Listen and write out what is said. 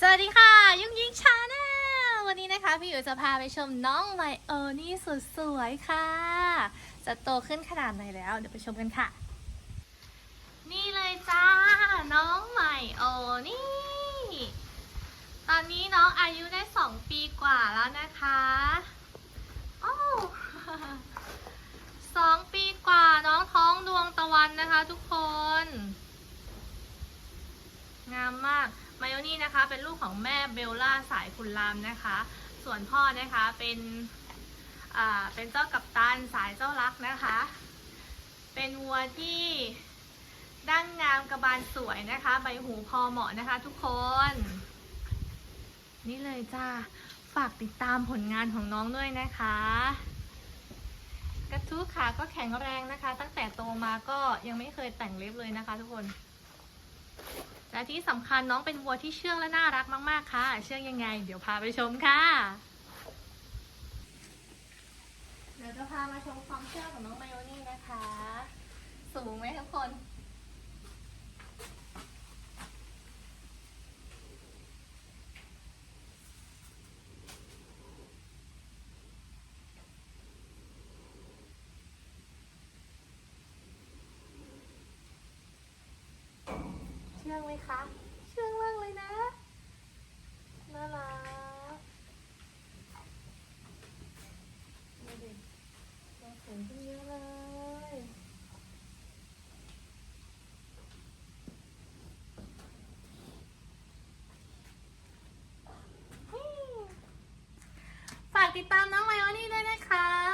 สวัสดีค่ะ ยุ้งยิงชาแนลวันนี้นะคะ พี่อยู่จะพาไปชมน้องไมโอนี่สุดสวยค่ะ จะโตขึ้นขนาดไหนแล้ว เดี๋ยวไปชมกันค่ะ นี่เลยจ้า น้องไมโอนี่ ตอนนี้น้องอายุได้สองปีกว่าแล้วนะคะโอ้สองปีกว่าน้องท้องดวงตะวันนะคะทุกคน งามมาก นี่นะคะ เป็นลูกของแม่เบลล่าสายคุณรามนะคะ ส่วนพ่อนะคะเป็นอ่าเป็นเจ้ากัปตันสายเจ้ารักนะคะ เป็นวัวที่ดั้งงามกระบาลสวยนะคะ ใบหูพอเหมาะนะคะทุกคน นี่เลยจ้าฝากติดตามผลงานของน้องด้วยนะคะ กระทู้ขาก็แข็งแรงนะคะ ตั้งแต่โตมาก็ยังไม่เคยแต่งเล็บเลยนะคะทุกคน และที่สำคัญน้องเป็นวัวที่เชื่องและน่ารักมาก ๆ ค่ะ เชื่องยังไง เดี๋ยวพาไปชมค่ะ เดี๋ยวจะพามาชมความเชื่องของน้องไมโอนี่นะคะ สูงไหมทุกคน เชื่องไหม คะ เชื่องมากเลยนะ น่ารักดูดิตัวสูงขึ้นเยอะเลยฝากติดตามน้องไมโอนี่ด้วยนะคะ